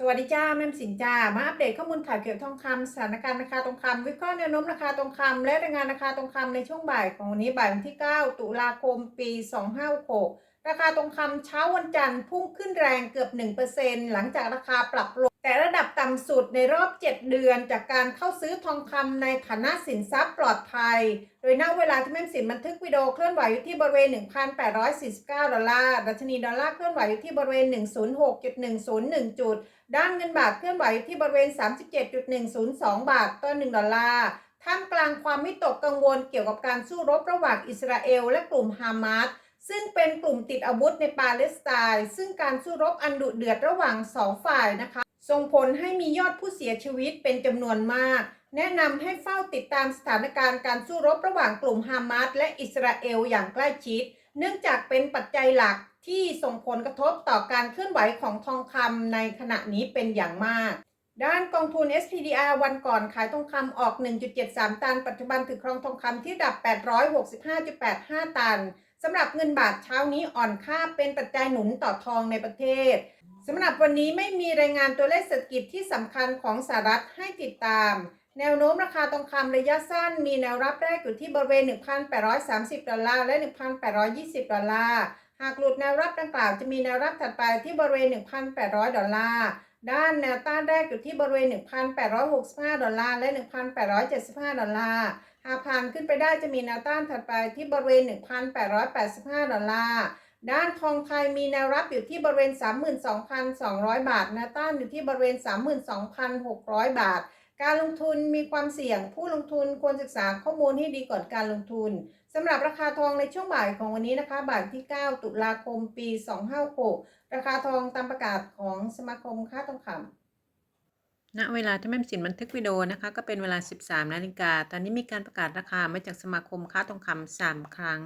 สวัสดีจ้าแม่สินจ้ามาอัปเดตข้อมูลข่าวเกี่ยวกับทองคำสถานการณ์ราคาทองคำวิเคราะห์แนวโน้มราคาทองคำและรายงานราคาทองคำในช่วงบ่ายของวันนี้บ่ายวันที่ 9 ตุลาคม ปี 2566ราคาทองคำเช้าวันจันทร์พุ่งขึ้นแรงเกือบ 1%หลังจากราคาปรับลง แต่ระดับต่ำสุดในรอบ 7 เดือนจากการเข้าซื้อทองคำในฐานะสินทรัพย์ปลอดภัย โดยณเวลาที่แม่สินบันทึกวิดีโอเคลื่อนไหวอยู่ที่บริเวณ 1,849 ดอลลาร์ดัชนีดอลลาร์เคลื่อนไหวอยู่ที่บริเวณ 106.101 จุด ด้านเงินบาทเคลื่อนไหวอยู่ที่บริเวณ 37.102 บาทต่อ 1 ดอลลาร์ท่ามกลางความวิตกกังวลเกี่ยวกับการสู้รบระหว่างอิสราเอลและกลุ่มฮามาสซึ่งเป็นกลุ่มติดอาวุธในปาเลสไตน์ซึ่งการสู้รบอันดุเดือดระหว่างสองฝ่ายนะคะ ส่งผลให้มียอดผู้เสียชีวิตเป็นจำนวนมาก แนะนำให้เฝ้าติดตามสถานการณ์การสู้รบระหว่างกลุ่มฮามาสและอิสราเอลอย่างใกล้ชิด เนื่องจากเป็นปัจจัยหลักที่ส่งผลกระทบต่อการเคลื่อนไหวของทองคำในขณะนี้เป็นอย่างมาก ด้านกองทุน SPDR วันก่อนขายทองคำออก 1.73 ตัน ปัจจุบันถือครองทองคำที่ดับ 865.85 ตันสำหรับเงินบาทเช้านี้อ่อนค่าเป็นปัจจัยหนุนต่อทองในประเทศ สำหรับวันนี้ไม่มีรายงานตัวเลขเศรษฐกิจที่สำคัญของสหรัฐให้ติดตาม แนวโน้มราคาทองคำระยะสั้น มีแนวรับแรกอยู่ที่บริเวณ 1,830 ดอลลาร์และ 1,820 ดอลลาร์ หากหลุดแนวรับดังกล่าวจะมีแนวรับถัดไปที่บริเวณ 1,800 ดอลลาร์ ด้านแนวต้านแรกอยู่ที่บริเวณ 1,865 ดอลลาร์และ 1,875 ดอลลาร์ หากผ่านขึ้นไปได้จะมีแนวต้านถัดไปที่บริเวณ 1,885 ดอลลาร์ ด้านทองไทยมีแนวรับอยู่ที่บริเวณ 32,200 บาทแนวต้านอยู่ที่บริเวณ 32,600 บาท การลงทุนมีความเสี่ยง ผู้ลงทุนควรศึกษาข้อมูลให้ดีก่อนการลงทุนสำหรับราคาทองในช่วงบ่ายของวันนี้นะคะบ่ายที่ 9 ตุลาคมปี 256 ราคาทองตามประกาศของสมาคมค้าทองคำณเวลาที่แม่สินบันทึกวิดีโอนะคะก็เป็นเวลา 13 นาฬิกา ตอนนี้มีการประกาศราคามาจากสมาคมค้าทองคำ3ครั้ง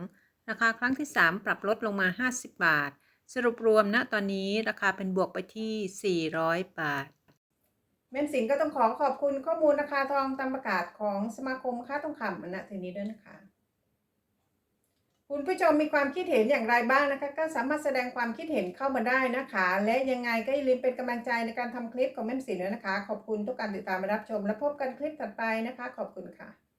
ราคาครั้งที่ 3 ปรับลดลงมา 50 บาท สรุปรวมณตอนนี้ราคาเป็นบวกไปที่ 400 บาท แม่มสินก็ต้องขอขอบคุณข้อมูลราคาทองตามประกาศของสมาคมค้าทองคำณทีนี้ด้วยนะคะ คุณผู้ชมมีความคิดเห็นอย่างไรบ้างนะคะ ก็สามารถแสดงความคิดเห็นเข้ามาได้นะคะ และยังไงก็อย่าลืมเป็นกำลังใจในการทำคลิปของแม่มสินด้วยนะคะ ขอบคุณทุกการติดตามรับชม และพบกันคลิปถัดไปนะคะ ขอบคุณค่ะ